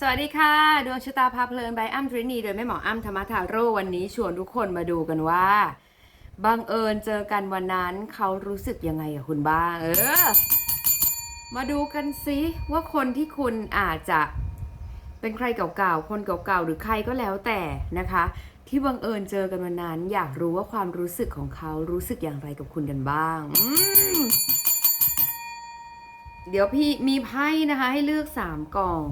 สวัสดีค่ะ ดวงชะตาพาเพลินใบอ้ำทรินีโดยแม่หมออ้ำธรรมทาโร่วันนี้ชวนทุกคนมาดูกันว่าบังเอิญเจอกันวันนั้นเขารู้สึกยังไงกับคุณบ้าง เออ มาดูกันซิว่าคนที่คุณอาจจะเป็นใครเก่าๆคนเก่าๆหรือใครก็แล้วแต่นะคะ ที่บังเอิญเจอกันวันนั้น อยากรู้ว่าความรู้สึกของเขารู้สึกอย่างไรกับคุณกันบ้างเดี๋ยวพี่มีไพ่นะคะให้เลือกสามกล่อง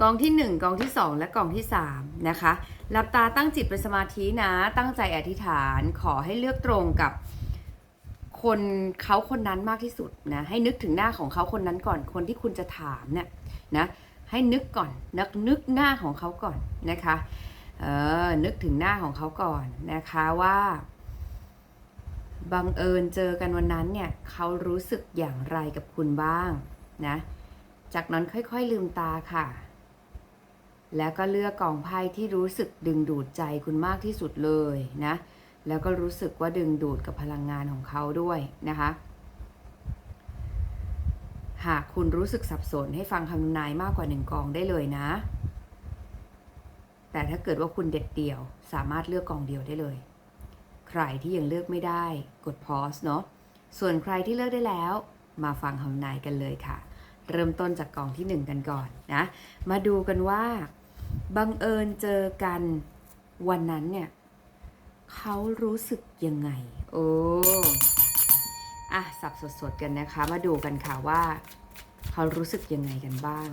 กองที่ 1 กองที่ 2 และกองที่ 3 นะคะหลับตาตั้งจิตเป็นสมาธินะ ตั้งใจอธิษฐานขอให้เลือกตรงกับคนเขาคนนั้นมากที่สุดนะให้นึกถึงหน้าของเขาคนนั้นก่อนคนที่คุณจะถามเนี่ยนะให้นึกก่อนนึกนึกหน้าของเขาก่อนนะคะเออนึกถึงหน้าของเขาก่อนนะคะว่าบังเอิญเจอกันวันนั้นเนี่ยเขารู้สึกอย่างไรกับคุณบ้างนะจากนั้นค่อยๆลืมตาค่ะ แล้วก็เลือกกองไพ่ที่รู้สึกดึงดูดใจคุณมากที่สุดเลยนะ แล้วก็รู้สึกว่าดึงดูดกับพลังงานของเขาด้วยนะคะ หากคุณรู้สึกสับสนให้ฟังคำนายมากกว่าหนึ่งกองได้เลยนะ แต่ถ้าเกิดว่าคุณเด็ดเดี่ยว สามารถเลือกกองเดียวได้เลย ใครที่ยังเลือกไม่ได้กดพอสเนาะ ส่วนใครที่เลือกได้แล้ว มาฟังคำนายกันเลยค่ะ เริ่มต้นจากกองที่หนึ่งกันก่อนนะ มาดูกันว่า บังเอิญเจอกันวันนั้นเนี่ยเขารู้สึกยังไง โอ้อะสับสดๆกันนะคะ มาดูกันค่ะว่า เขารู้สึกยังไงกันบ้าง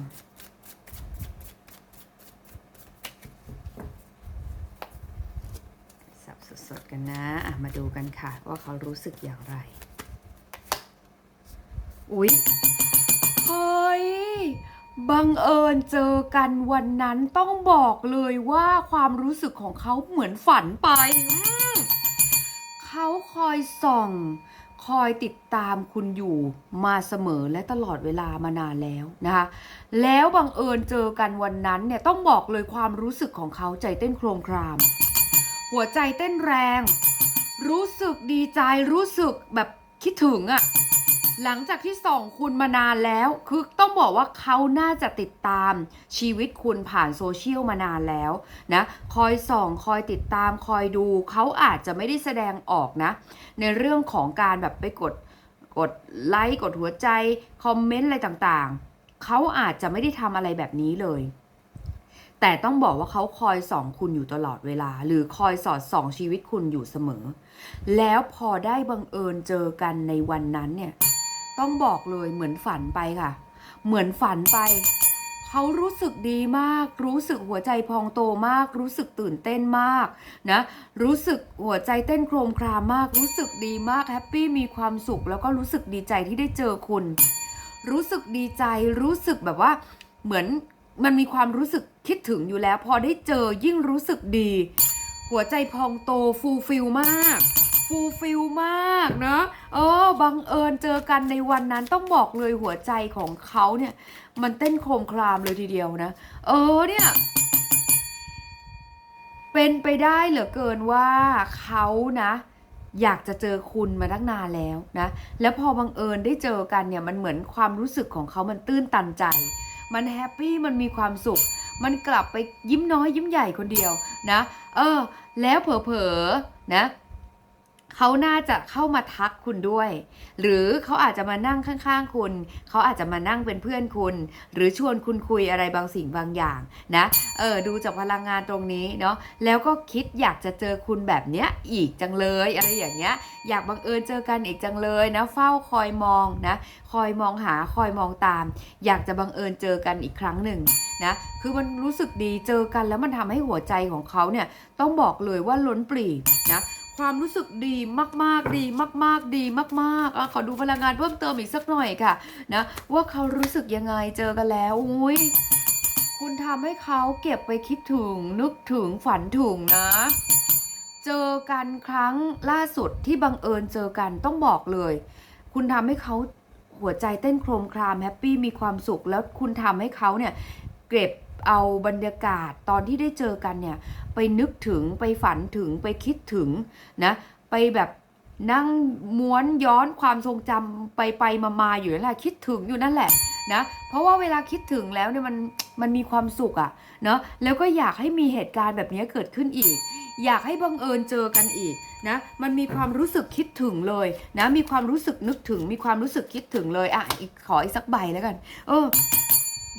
สับสดๆกันนะอะมาดูกันค่ะ ว่าเขารู้สึกอย่างไร อุ๊ยเฮ้ย บังเอิญเจอกันวันนั้นต้องบอกเลยว่าความรู้สึกของเขาเหมือนฝันไป เขาคอยส่อง คอยติดตามคุณอยู่มาเสมอและตลอดเวลามานานแล้วนะคะ แล้วบังเอิญเจอกันวันนั้นเนี่ยต้องบอกเลยความรู้สึกของเขาใจเต้นโครมคราม หัวใจเต้นแรง รู้สึกดีใจรู้สึกแบบคิดถึงอะ หลังจากที่ส่องคุณมานานแล้ว คือต้องบอกว่าเขาน่าจะติดตามชีวิตคุณผ่านโซเชียลมานานแล้วนะ คอยส่องคอยติดตามคอยดู เขาอาจจะไม่ได้แสดงออกนะ ในเรื่องของการแบบไปกดกดไลค์กดหัวใจ คอมเมนต์อะไรต่างๆ เขาอาจจะไม่ได้ทำอะไรแบบนี้เลย แต่ต้องบอกว่าเขาคอยส่องคุณอยู่ตลอดเวลา หรือคอยสอดส่องชีวิตคุณอยู่เสมอ แล้วพอได้บังเอิญเจอกันในวันนั้นเนี่ย ต้องบอกเลยเหมือนฝันไปค่ะ เหมือนฝันไป เขารู้สึกดีมาก รู้สึกหัวใจพองโตมาก รู้สึกตื่นเต้นมากนะ รู้สึกหัวใจเต้นโครมครามมาก รู้สึกดีมากแฮปปี้มีความสุข แล้วก็รู้สึกดีใจที่ได้เจอคุณ รู้สึกดีใจ รู้สึกแบบว่า เหมือนมันมีความรู้สึกคิดถึงอยู่แล้ว พอได้เจอยิ่งรู้สึกดี หัวใจพองโตฟูลฟิลมาก ฟูลฟิลมากเนะเออบังเอิญเจอกันในวันนั้นต้องบอกเลยหัวใจของเขาเนี่ย มันเต้นโครมครามเลยทีเดียวนะ เออเนี่ยเป็นไปได้เหลือเกินว่าเขานะอยากจะเจอคุณมาตั้งนานแล้วนะ แล้วพอบังเอิญได้เจอกันเนี่ยมันเหมือนความรู้สึกของเขามันตื้นตันใจ มันแฮปปี้มันมีความสุข มันกลับไปยิ้มน้อยยิ้มใหญ่คนเดียวนะ เออ แล้วเผลอๆนะ เขาน่าจะเข้ามาทักคุณด้วย หรือเขาอาจจะมานั่งข้างๆคุณ เขาอาจจะมานั่งเป็นเพื่อนคุณ หรือชวนคุณคุยอะไรบางสิ่งบางอย่างนะ เออ ดูจากพลังงานตรงนี้เนาะ แล้วก็คิดอยากจะเจอคุณแบบเนี้ยอีกจังเลย อะไรอย่างเงี้ย อยากบังเอิญเจอกันอีกจังเลยนะ เฝ้าคอยมองนะ คอยมองหา คอยมองตาม อยากจะบังเอิญเจอกันอีกครั้งหนึ่งนะ คือมันรู้สึกดีเจอกันแล้วมันทำให้หัวใจของเขาเนี่ย ต้องบอกเลยว่าล้นปรีนะ ความรู้สึกดีมากๆดีมากๆดีมากๆอะขอดูพลังงานเพิ่มเติมอีกสักหน่อยค่ะนะว่าเขารู้สึกยังไงเจอกันแล้วอุ้ยคุณทำให้เขาเก็บไปคิดถึงนึกถึงฝันถึงนะเจอกันครั้งล่าสุดที่บังเอิญเจอกันต้องบอกเลย คุณทำให้เขาหัวใจเต้นโครมครามแฮปปี้มีความสุขแล้วคุณทำให้เขาเนี่ย เก็บเอาบรรยากาศตอนที่ได้เจอกันเนี่ย ไปนึกถึงไปฝันถึงไปคิดถึงนะ ไปแบบนั่งม้วนย้อนความทรงจำไปไปมามาๆอยู่นั่นแหละคิดถึงอยู่นั่นแหละนะ เพราะว่าเวลาคิดถึงแล้วเนี่ยมันมันมีความสุขอะเนาะแล้วก็อยากให้มีเหตุการณ์แบบนี้เกิดขึ้นอีก อยากให้บังเอิญเจอกันอีกนะมันมีความรู้สึกคิดถึงเลยนะมีความรู้สึกนึกถึง มีความรู้สึกคิดถึงเลยอะอีกขออีกสักใบแล้วกัน เออ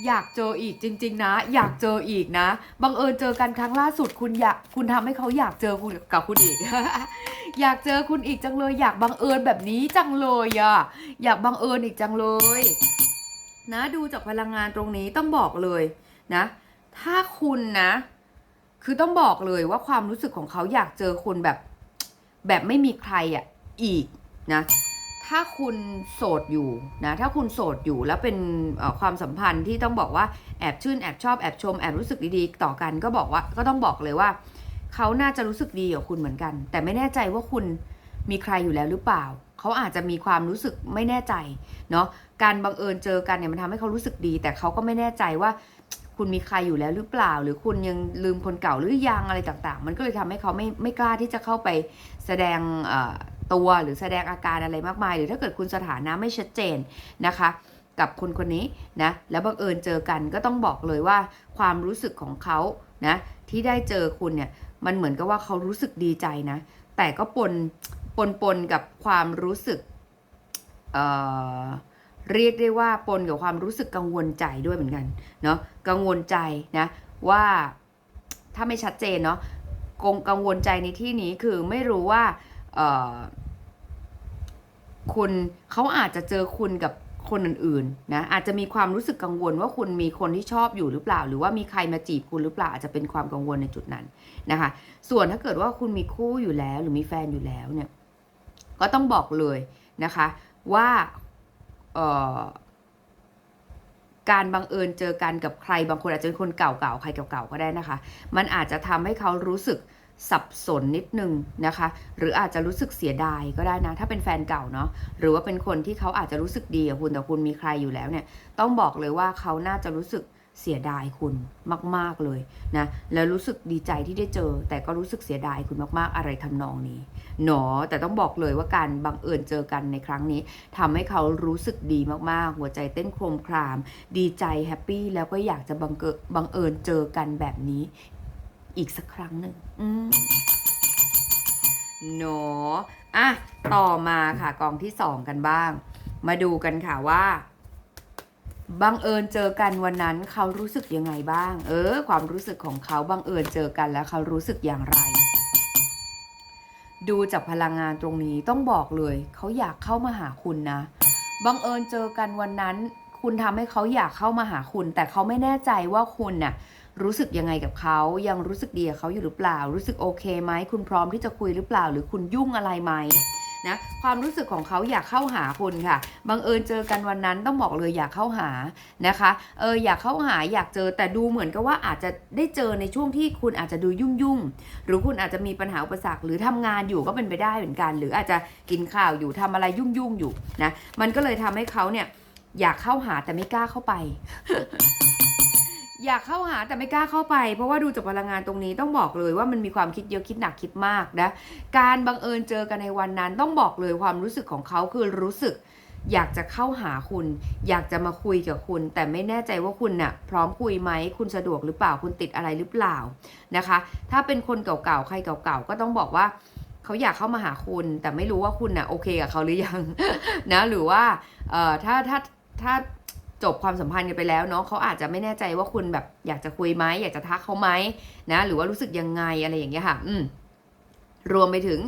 อยากเจออีกจริง ๆ นะ อยากเจออีกนะบังเอิญเจอกันครั้งล่าสุดคุณอยากคุณทำให้เขาอยากเจอคุณกับคุณอีก อยากเจอคุณอีกจังเลย อยากบังเอิญแบบนี้จังเลยอะอยากบังเอิญอีกจังเลย นะดูจากพลังงานตรงนี้ต้องบอกเลยนะ ถ้าคุณนะ คือต้องบอกเลยว่าความรู้สึกของเขาอยากเจอคุณแบบ แบบไม่มีใครอะอีกนะ ถ้าคุณโสดอยู่นะถ้าคุณโสดอยู่แล้วเป็นความสัมพันธ์ที่ต้องบอกว่าแอบชื่นแอบชอบแอบชมแอบรู้สึกดีๆต่อกันก็บอกว่าก็ต้องบอกเลยว่า เขาน่าจะรู้สึกดีกับคุณเหมือนกัน แต่ไม่แน่ใจว่าคุณมีใครอยู่แล้วหรือเปล่า เขาอาจจะมีความรู้สึกไม่แน่ใจเนาะการบังเอิญเจอกันเนี่ยมันทำให้เขารู้สึกดี แต่เขาก็ไม่แน่ใจว่าคุณมีใครอยู่แล้วหรือเปล่า หรือคุณยังลืมคนเก่าหรือยังอะไรต่างๆ มันก็เลยทำให้เขาไม่ไม่กล้าที่จะเข้าไปแสดงอ ตัวหรือแสดงอาการอะไรมากมาย หรือถ้าเกิดคุณสถานะไม่ชัดเจนนะคะกับคนคนนี้นะแล้วบังเอิญเจอกันก็ต้องบอกเลยว่าความรู้สึกของเขานะที่ได้เจอคุณเนี่ยมันเหมือนกับว่าเขารู้สึกดีใจนะ แต่ก็ปนปนปนกับความรู้สึกเอ่อเรียกได้ว่าปนกับความรู้สึกกังวลใจด้วยเหมือนกันเนาะกังวลใจนะว่าถ้าไม่ชัดเจนเนาะกงกังวลใจในที่นี้คือไม่รู้ว่า คุณเขาอาจจะเจอคุณกับคนอื่นๆนะอาจจะมีความรู้สึกกังวลว่าคุณมีคนที่ชอบอยู่หรือเปล่า หรือว่ามีใครมาจีบคุณหรือเปล่าอาจจะเป็นความกังวลในจุดนั้นนะคะ ส่วนถ้าเกิดว่าคุณมีคู่อยู่แล้ว หรือมีแฟนอยู่แล้วเนี่ยก็ต้องบอกเลยนะคะว่าการบังเอิญเจอกันกับใครบางคนอาจจะเป็นคนเก่าๆใครเก่าๆก็ได้นะคะ มันอาจจะทำให้เขารู้สึก สับสนนิดนึงนะคะ หรืออาจจะรู้สึกเสียดายก็ได้นะ ถ้าเป็นแฟนเก่าเนาะหรือว่าเป็นคนที่เขาอาจจะรู้สึกดีกับคุณแต่คุณมีใครอยู่แล้วเนี่ย ต้องบอกเลยว่าเขาน่าจะรู้สึกเสียดายคุณมาก ๆเลยนะ แล้วรู้สึกดีใจที่ได้เจอ แต่ก็รู้สึกเสียดายคุณมาก ๆ อะไรทำนองนี้หนอแต่ต้องบอกเลยว่าการบังเอิญเจอกันในครั้งนี้ทำให้เขารู้สึกดีมาก ๆ หัวใจเต้นโครมคราม ดีใจแฮปปี้แล้วก็อยากจะบังเกิดบังเอิญเจอกันแบบนี้ อีกสักครั้งหนึ่งอืมหนออะ ต่อมาค่ะกองที่สองกันบ้าง มาดูกันค่ะว่าบังเอิญเจอกันวันนั้นเขารู้สึกยังไงบ้าง เออ ความรู้สึกของเขาบังเอิญเจอกันแล้วเขารู้สึกอย่างไร ดูจากพลังงานตรงนี้ต้องบอกเลย เขาอยากเข้ามาหาคุณนะบังเอิญเจอกันวันนั้น คุณทำให้เขาอยากเข้ามาหาคุณ แต่เขาไม่แน่ใจว่าคุณน่ะ รู้สึกยังไงกับเขายังรู้สึกดีกับเขาอยู่หรือเปล่า รู้สึกโอเคไหมคุณพร้อมที่จะคุยหรือเปล่า หรือคุณยุ่งอะไรไหมนะความรู้สึกของเขาอยากเข้าหาคุณค่ะบังเอิญเจอกันวันนั้นต้องบอกเลยอยากเข้าหานะคะเอออยากเข้าหาอยากเจอแต่ดูเหมือนกับว่าอาจจะได้เจอในช่วงที่คุณอาจจะดูยุ่งยุ่งหรือคุณอาจจะมีปัญหาอุปสรรคหรือทำงานอยู่ก็เป็นไปได้เหมือนกัน หรืออาจจะกินข้าวอยู่ทำอะไรยุ่งยุ่งอยู่นะมันก็เลยทำให้เขาเนี่ยอยากเข้าหาแต่ไม่กล้าเข้าไป อยากเข้าหาแต่ไม่กล้าเข้าไป เพราะว่าดูจากพลังงานตรงนี้ต้องบอกเลยว่ามันมีความคิดเยอะคิดหนักคิดมากนะการบังเอิญเจอกันในวันนั้นต้องบอกเลยความรู้สึกของเขาคือรู้สึก อยากจะเข้าหาคุณ อยากจะมาคุยกับคุณ แต่ไม่แน่ใจว่าคุณน่ะพร้อมคุยไหมคุณสะดวกหรือเปล่าคุณติดอะไรหรือเปล่านะคะ ถ้าเป็นคนเก่าๆใครเก่าๆก็ต้องบอกว่าเขาอยากเข้ามาหาคุณ แต่ไม่รู้ว่าคุณน่ะโอเคกับเขาหรือยังนะหรือว่าเอ่อถ้าถ้าถ้า จบความสัมพันธ์กันไปแล้วเนาะเขาอาจจะไม่แน่ใจว่าคุณแบบอยากจะคุยไหมอยากจะทักเขาไหมนะหรือว่ารู้สึกยังไงอะไรอย่างเงี้ยค่ะอืมรวมไปถึง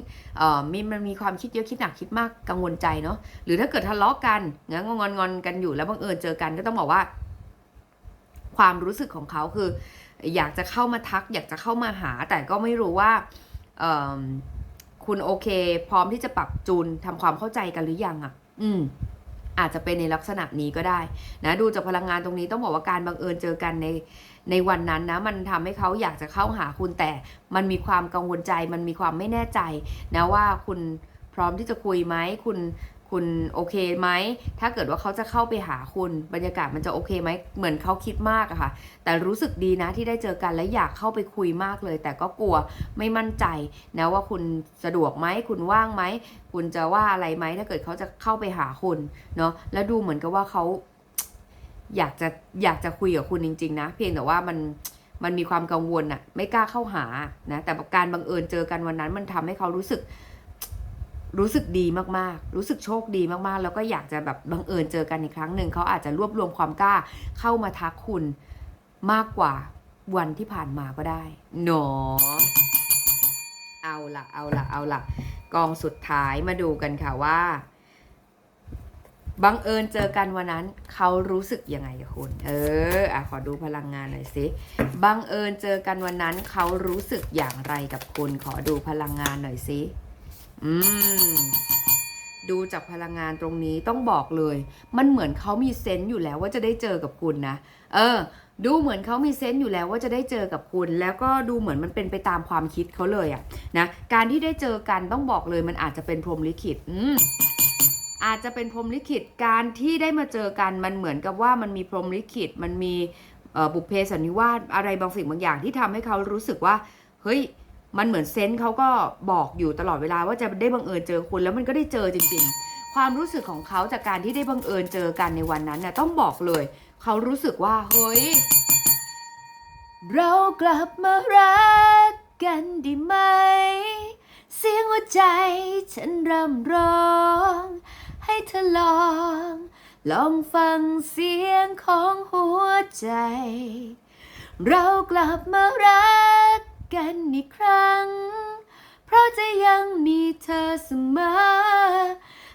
มีมันมีความคิดเยอะคิดหนักคิดมากกังวลใจเนาะหรือถ้าเกิดทะเลาะกันงั้นงอนงอนกันอยู่แล้วบังเอิญเจอกันก็ต้องบอกว่า ความรู้สึกของเขาคือ อยากจะเข้ามาทัก อยากจะเข้ามาหา แต่ก็ไม่รู้ว่าคุณโอเค พร้อมที่จะปรับจูนทำความเข้าใจกันหรือยังอะ อืม อาจจะเป็นในลักษณะนี้ก็ได้นะดูจากพลังงานตรงนี้ต้องบอกว่าการบังเอิญเจอกันในในวันนั้นนะมันทำให้เขาอยากจะเข้าหาคุณแต่มันมีความกังวลใจ มันมีความไม่แน่ใจนะว่าคุณพร้อมที่จะคุยไหมคุณ คุณโอเคไหม ถ้าเกิดว่าเขาจะเข้าไปหาคุณบรรยากาศมันจะโอเคไหม เหมือนเขาคิดมากอะค่ะ แต่รู้สึกดีนะที่ได้เจอกันและอยากเข้าไปคุยมากเลย แต่ก็กลัวไม่มั่นใจนะว่าคุณสะดวกไหมคุณว่างไหม คุณจะว่าอะไรไหมถ้าเกิดเขาจะเข้าไปหาคุณเนาะ แล้วดูเหมือนกับว่าเขาอยากจะอยากจะคุยกับคุณจริง ๆ นะ เพียงแต่ว่ามันมันมีความกังวลอะไม่กล้าเข้าหานะ แต่การบังเอิญเจอกันวันนั้นมันทำให้เขารู้สึก รู้สึกดีมากๆ รู้สึกโชคดีมากๆ แล้วก็อยากจะแบบบังเอิญเจอกันอีกครั้งหนึ่งเขาอาจจะรวบรวมความกล้าเข้ามาทักคุณมากกว่าวันที่ผ่านมาก็ได้หนอเอาละเอาละเอาละกองสุดท้ายมาดูกันค่ะว่าบังเอิญเจอกันวันนั้นเขารู้สึกยังไงกับคุณ เอออะขอดูพลังงานหน่อยสิบังเอิญเจอกันวันนั้นเขารู้สึกอย่างไรกับคุณ ขอดูพลังงานหน่อยสิ อืม ดูจากพลังงานตรงนี้ต้องบอกเลย มันเหมือนเขามีเซนต์อยู่แล้วว่าจะได้เจอกับคุณนะ เออ ดูเหมือนเขามีเซนต์อยู่แล้วว่าจะได้เจอกับคุณ แล้วก็ดูเหมือนมันเป็นไปตามความคิดเขาเลยอะนะ การที่ได้เจอกันต้องบอกเลย มันอาจจะเป็นพรหมลิขิต อืมอาจจะเป็นพรหมลิขิตการที่ได้มาเจอกันมันเหมือนกับว่ามันมีพรหมลิขิต มันมีบุพเพสันนิวาสอะไรบางสิ่งบางอย่างที่ทำให้เขารู้สึกว่า เฮ้ย มันเหมือนเซนส์เขาก็บอกอยู่ตลอดเวลาว่าจะได้บังเอิญเจอคุณแล้วมันก็ได้เจอจริง ๆ ความรู้สึกของเขาจากการที่ได้บังเอิญเจอกันในวันนั้นน่ะต้องบอกเลย เขารู้สึกว่าเฮ้ยเรากลับมารักกันด้ไหม เสียงหัวใจฉันรำร้อง ให้เธอลอง ลองฟังเสียงของหัวใจ เรากลับมารัก กันอีกครั้ง เพราะจะยังมีเธอเสมอ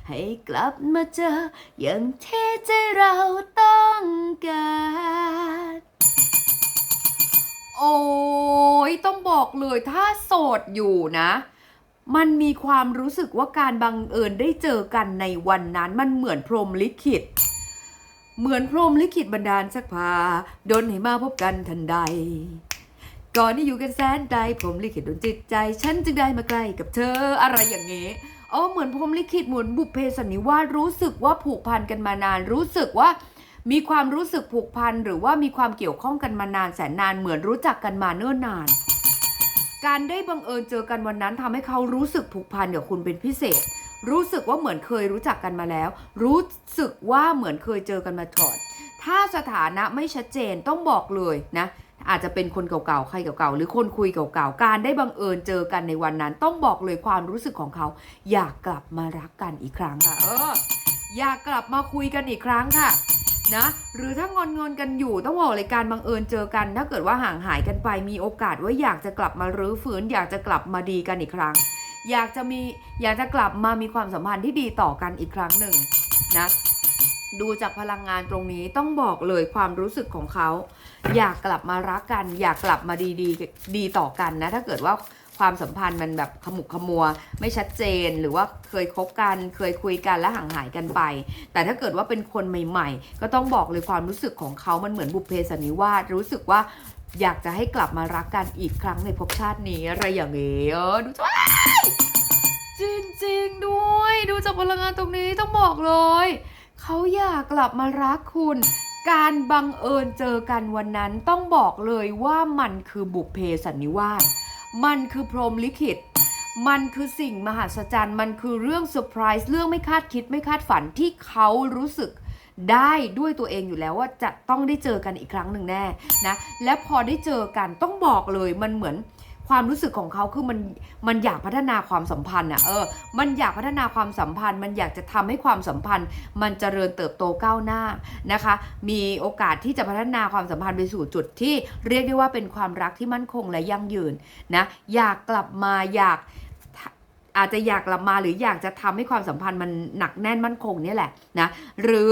ให้กลับมาเจออย่างที่ใจเราต้องการ โอ้ยต้องบอกเลยถ้าโสดอยู่นะมันมีความรู้สึกว่าการบังเอิญได้เจอกันในวันนั้นมันเหมือนพรหมลิขิต เหมือนพรหมลิขิตบันดาลสักพาดนให้มาพบกันทันใด ก่อนที่อยู่กันแสนไกลพรหมลิขิตดนจิตใจ ฉันจึงได้มาใกล้กับเธออะไรอย่างนี้อ๋อเหมือนพรหมลิขิตเหมือนบุพเพสันนิวาสรู้สึกว่าผูกพันกันมานาน รู้สึกว่ามีความรู้สึกผูกพันหรือว่ามีความเกี่ยวข้องกันมานานแสนนานเหมือนรู้จักกันมาเนิ่นนาน การได้บังเอิญเจอกันวันนั้นทำให้เขารู้สึกผูกพันกับคุณเป็นพิเศษ รู้สึกว่าเหมือนเคยรู้จักกันมาแล้ว รู้สึกว่าเหมือนเคยเจอกันมาก่อนถ้าสถานะไม่ชัดเจนต้องบอกเลยนะ อาจจะเป็นคนเก่าๆ ใครเก่าๆ หรือคนคุยเก่าๆ การได้บังเอิญเจอกันในวันนั้น ต้องบอกเลยความรู้สึกของเขา อยากกลับมารักกันอีกครั้งค่ะ เออ อยากกลับมาคุยกันอีกครั้งค่ะ นะ หรือถ้างอนงอนๆกันอยู่ต้องบอกเลยการบังเอิญเจอกัน ถ้าเกิดว่าห่างหายกันไปมีโอกาสว่าอยากจะกลับมารื้อฟื้น อยากจะกลับมาดีกันอีกครั้ง อยากจะมีอยากจะกลับมามีความสัมพันธ์ที่ดีต่อกันอีกครั้งหนึ่งนะดูจากพลังงานตรงนี้ต้องบอกเลยความรู้สึกของเขา อยากกลับมารักกัน อยากกลับมาดีดีดีต่อกันนะ ถ้าเกิดว่าความสัมพันธ์มันแบบขมุกขมัว ไม่ชัดเจนหรือว่าเคยคบกัน เคยคุยกันและห่างหายกันไป แต่ถ้าเกิดว่าเป็นคนใหม่ ๆ ก็ต้องบอกเลยความรู้สึกของเขามันเหมือนบุพเพสันนิวาสรู้สึกว่าอยากจะให้กลับมารักกันอีกครั้งในภพชาตินี้อะไรอย่างเงี้ยเออดูจ้าจริงๆด้วย ดูจากพลังงานตรงนี้ต้องบอกเลย เขาอยากกลับมารักคุณ การบังเอิญเจอกันวันนั้นต้องบอกเลยว่ามันคือบุพเพสันนิวาส มันคือพรหมลิขิต มันคือสิ่งมหัศจรรย์ มันคือเรื่องเซอร์ไพรส์เรื่องไม่คาดคิดไม่คาดฝันที่เขารู้สึกได้ด้วยตัวเองอยู่แล้วว่าจะต้องได้เจอกันอีกครั้งหนึ่งแน่นะ และพอได้เจอกันต้องบอกเลยมันเหมือน ความรู้สึกของเขาคือมันมันอยากพัฒนาความสัมพันธ์อะเออมันอยากพัฒนาความสัมพันธ์ มันอยากจะทำให้ความสัมพันธ์ มันเจริญเติบโตก้าวหน้านะคะ มีโอกาสที่จะพัฒนาความสัมพันธ์ไปสู่จุดที่เรียกได้ว่าเป็นความรักที่มั่นคงและยั่งยืนนะอยากกลับมาอยากอาจจะอยากกลับมาหรืออยากจะทำให้ความสัมพันธ์มันหนักแน่นมั่นคงนี่แหละนะหรือ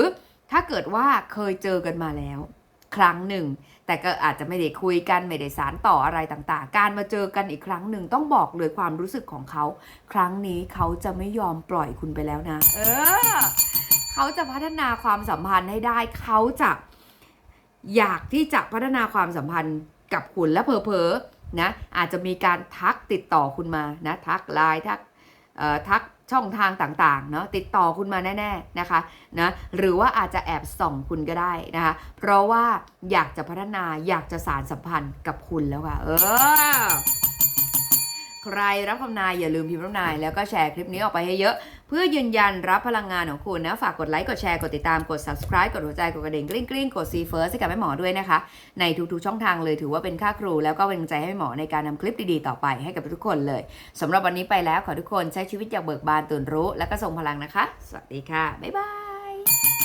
ถ้าเกิดว่าเคยเจอกันมาแล้ว ครั้งหนึ่ง แต่ก็อาจจะไม่ได้คุยกันไม่ได้สารต่ออะไรต่างๆ การมาเจอกันอีกครั้งหนึ่งต้องบอกเลยความรู้สึกของเขา ครั้งนี้เขาจะไม่ยอมปล่อยคุณไปแล้วนะ เออ เขาจะพัฒนาความสัมพันธ์ให้ได้ เขาจะอยากที่จะพัฒนาความสัมพันธ์กับคุณและเพอๆนะอาจจะมีการทักติดต่อคุณมานะทักไลน์ทักทัก ช่องทางต่างๆเนาะติดต่อคุณมาแน่ๆนะคะนะหรือว่าอาจจะแอบส่องคุณก็ได้นะคะเพราะว่าอยากจะพัฒนาอยากจะสารสัมพันธ์กับคุณแล้วค่ะ เออใครรับคำนายอย่าลืมพิมพ์คำนายแล้วก็แชร์คลิปนี้ออกไปให้เยอะ เพื่อยืนยันรับพลังงานของคุณนะ ฝากกดไลค์ กดแชร์ กดติดตาม กด subscribe กดหัวใจ กดกระดิ่งกริ๊งกริ๊งกด see first ให้กับแม่หมอด้วยนะคะ ในทุกๆช่องทางเลยถือว่าเป็นค่าครู แล้วก็เป็นกำลังใจให้แม่หมอในการนำคลิปดีๆ ต่อไปให้กับทุกคนเลยสำหรับวันนี้ไปแล้วขอทุกคนใช้ชีวิตอย่างเบิกบานตื่นรู้ และก็ทรงพลังนะคะ สวัสดีค่ะบ๊ายบาย